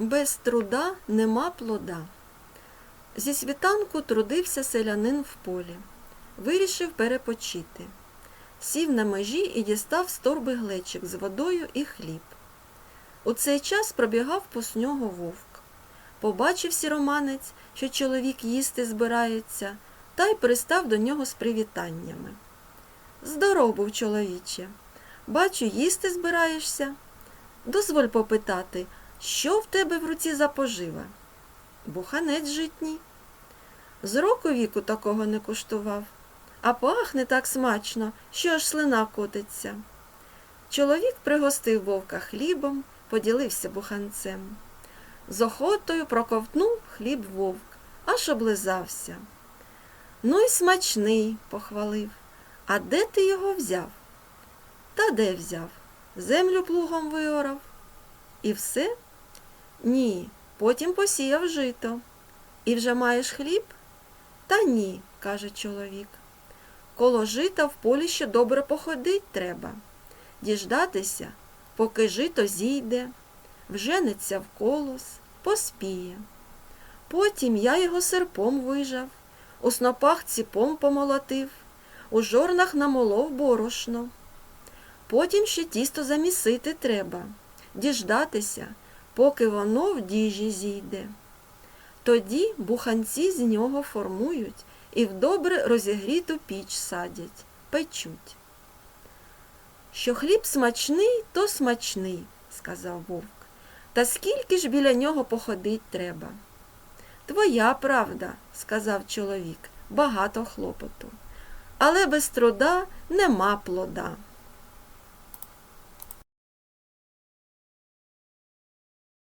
Без труда нема плода. Зі світанку трудився селянин в полі. Вирішив перепочити. Сів на межі і дістав з торби глечик з водою і хліб. У цей час пробігав повз нього вовк. Побачив сіроманець, що чоловік їсти збирається, та й пристав до нього з привітаннями. Здоров був, чоловіче. Бачу, їсти збираєшся. Дозволь попитати, що в тебе в руці за пожива? Буханець житній. З року віку такого не куштував, а пахне так смачно, що аж слина котиться. Чоловік пригостив вовка хлібом, поділився буханцем. З охотою проковтнув хліб вовк, аж облизався. Ну й смачний, похвалив. А де ти його взяв? Та де взяв? Землю плугом виорав. І все? Ні, потім посіяв жито. І вже маєш хліб? Та ні, каже чоловік. Коло жита в полі ще добре походить треба. Діждатися, поки жито зійде, вженеться в колос, поспіє. Потім я його серпом вижав, у снопах ціпом помолотив, у жорнах намолов борошно. Потім ще тісто замісити треба, діждатися, поки воно в діжі зійде. Тоді буханці з нього формують і в добре розігріту піч садять, печуть. Що хліб смачний, то смачний, сказав вовк. Та скільки ж біля нього походить треба? Твоя правда, сказав чоловік, багато хлопоту. Але без труда нема плода.